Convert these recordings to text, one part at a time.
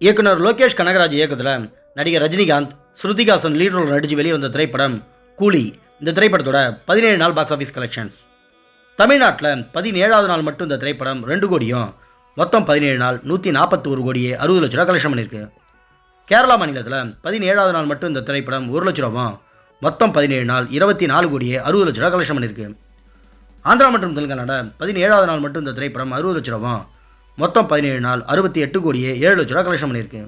இயக்குனர் லோகேஷ் கனகராஜ் இயக்கத்தில் நடிகர் ரஜினிகாந்த் ஸ்ருதிகாசன் லீட் ரோல் நடித்து வெளிவந்த திரைப்படம் கூலி. இந்த திரைப்படத்தோட பதினேழு நாள் பாக்ஸ் ஆஃபீஸ் கலெக்ஷன்ஸ் தமிழ்நாட்டில் பதினேழாவது நாள் மட்டும் இந்த திரைப்படம் ரெண்டு கோடியும் மொத்தம் பதினேழு நாள் நூற்றி நாற்பத்தி ஒரு கோடியே அறுபது லட்ச ரூபா கலெக்ஷன் பண்ணியிருக்கு கேரளா மாநிலத்தில் பதினேழாவது நாள் மட்டும் இந்த திரைப்படம் ஒரு லட்ச ரூபாவும் மொத்தம் பதினேழு நாள் இருபத்தி நாலு கோடியே அறுபது லட்ச ரூபா கலெக்ஷன் பண்ணியிருக்கு ஆந்திரா மற்றும் தெலுங்கானா பதினேழாவது நாள் மட்டும் இந்த திரைப்படம் அறுபது லட்ச ரூபாவும் மொத்தம் பதினேழு நாள் அறுபத்தி எட்டு கோடியே ஏழு லட்ச ரூபா கலெக்ஷன் பண்ணியிருக்கு.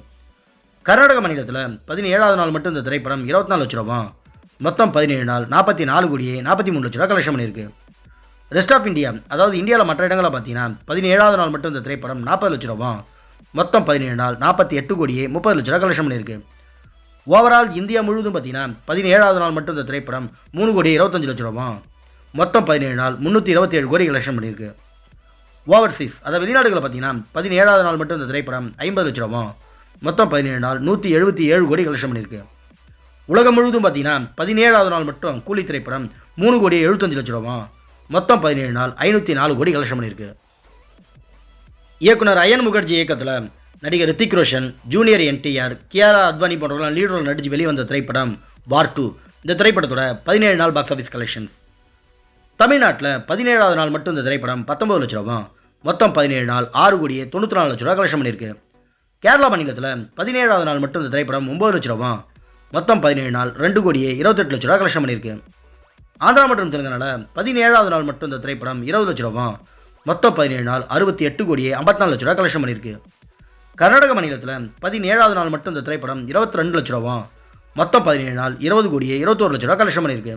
கர்நாடக மாநிலத்தில் பதினேழாவது நாள் மட்டும் இந்த திரைப்படம் இருபத்தி நாலு லட்ச ரூபா. மொத்தம் பதினேழு நாள் நாற்பத்தி நாலு கோடியே நாற்பத்தி மூணு லட்ச ரூபா கலெக்ஷன் பண்ணியிருக்கு. ரெஸ்ட் ஆஃப் இந்தியா அதாவது இந்தியாவில் மற்ற இடங்களில் பார்த்தீங்கன்னா பதினேழாவது நாள் மட்டும் இந்த திரைப்படம் நாற்பது லட்ச ரூபா. மொத்தம் பதினேழு நாள் நாற்பத்தி எட்டு கோடியே முப்பது லட்ச ரூபா கலெக்ஷன் பண்ணியிருக்கு. ஓவரால் இந்தியா முழுவதும் பார்த்தீங்கன்னா பதினேழாவது நாள் மட்டும் இந்த திரைப்படம் மூணு கோடி இருபத்தஞ்சு லட்ச ரூபா. மொத்தம் பதினேழு நாள் முந்நூற்றி இருபத்தி ஏழு கோடி கலெக்ஷன் பண்ணியிருக்கு. ஓவர்சீஸ் அதாவது வெளிநாடுகளில் பார்த்தீங்கன்னா பதினேழாவது நாள் மட்டும் இந்த திரைப்படம் ஐம்பது லட்ச ரூபா மொத்தம் பதினேழு நாள் நூற்றி எழுபத்தி ஏழு கோடி கலெக்ஷன் பண்ணியிருக்கு. உலகம் முழுவதும் பார்த்தீங்கன்னா பதினேழாவது நாள் மட்டும் கூலி திரைப்படம் மூணு கோடி எழுபத்தஞ்சு லட்ச ரூபா மொத்தம் பதினேழு நாள் ஐநூற்றி நாலு கோடி கலெக்ஷன் பண்ணியிருக்கு. இயக்குனர் அயன் முகர்ஜி இயக்கத்தில் நடிகர் ரித்திக் ரோஷன் ஜூனியர் என்டிஆர் கியாரா அத்வானி போன்றவர்கள் லீட் ரோல் நடித்து வெளிவந்த திரைப்படம் வார் டூ இந்த திரைப்படத்தோட பதினேழு நாள் பாக்ஸ் ஆஃபீஸ் கலெக்ஷன்ஸ் தமிழ்நாட்டில் பதினேழாவது நாள் மட்டும் இந்த திரைப்படம் பத்தொம்பது லட்ச ரூபா மொத்தம் பதினேழு நாள் ஆறு கோடியே தொண்ணூற்றி நாலு லட்ச ரூபா கலெக்ஷன் பண்ணியிருக்கு. கேரளா மாநிலத்தில் பதினேழாவது நாள் மட்டும் இந்த திரைப்படம் ஒம்பது லட்ச ரூபா மொத்தம் பதினேழு நாள் ரெண்டு கோடியே இருபத்தெட்டு லட்ச ரூபா கலெக்ஷன் பண்ணியிருக்கு. ஆந்திரா மற்றும் தெலுங்கானாவில் பதினேழாவது நாள் மட்டும் இந்த திரைப்படம் இருபது லட்ச ரூபா மொத்தம் பதினேழு நாள் அறுபத்தி எட்டு கோடியே ஐம்பத்தி நாலு லட்ச ரூபா கலெக்ஷன் பண்ணியிருக்கு. கர்நாடக மாநிலத்தில் பதினேழாவது நாள் மட்டும் இந்த திரைப்படம் இருபத்தி ரெண்டு லட்ச ரூபா மொத்தம் பதினேழு நாள் இருபது கோடியே இருபத்தோரு லட்ச ரூபா கலெக்ஷன் பண்ணியிருக்கு.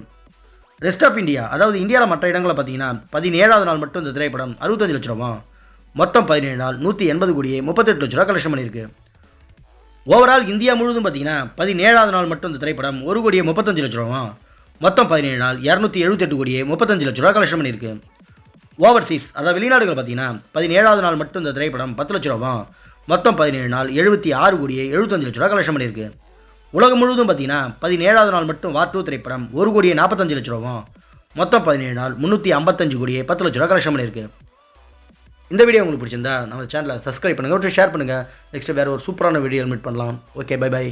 ரெஸ்ட் ஆஃப் இந்தியா அதாவது இந்தியாவில் மற்ற இடங்களை பார்த்தீங்கன்னா பதினேழாவது நாள் மட்டும் இந்த திரைப்படம் அறுபத்தஞ்சு லட்ச ரூபா மொத்தம் பதினேழு நாள் நூற்றி எண்பது கோடியே முப்பத்தெட்டு லட்ச ரூபா கலெக்ஷன் பண்ணியிருக்கு. ஓவரால் இந்தியா முழுவதும் பார்த்தீங்கன்னா பதினேழாவது நாள் மட்டும் இந்த திரைப்படம் ஒரு கோடியே முப்பத்தஞ்சு லட்ச ரூபா மொத்தம் பதினேழு நாள் இரநூத்தி எழுபத்தெட்டு கோடியே முப்பத்தஞ்சு லட்ச ரூபா கலெக்ஷன் பண்ணியிருக்கு. ஓவர்சீஸ் அதாவது வெளிநாடுகள் பார்த்தீங்கன்னா பதினேழாவது நாள் மட்டும் இந்த திரைப்படம் பத்து லட்ச ரூபா மொத்தம் பதினேழு நாள் எழுபத்தி ஆறு கோடியே எழுபத்தஞ்சு லட்ச ரூபா கலெக்ஷன் பண்ணியிருக்கு. உலகம் முழுவதும் பார்த்தீங்கன்னா பதினேழாவது நாள் மட்டும் வார் டூ திரைப்படம் ஒரு கோடியே நாற்பத்தஞ்சு லட்ச ரூபா மொத்தம் பதினேழு நாள் முந்நூற்றி ஐம்பத்தஞ்சு கோடியே பத்து லட்ச ரூபா கலெக்ஷன் பண்ணியிருக்கு. இந்த வீடியோ உங்களுக்கு பிடிச்சிருந்தா நம்ம சேனலை சப்ஸ்கிரைப் பண்ணுங்கள் ஷேர் பண்ணுங்கள் நெக்ஸ்ட் வேறு ஒரு சூப்பரான வீடியோ மீட் பண்ணலாம். Okay bye bye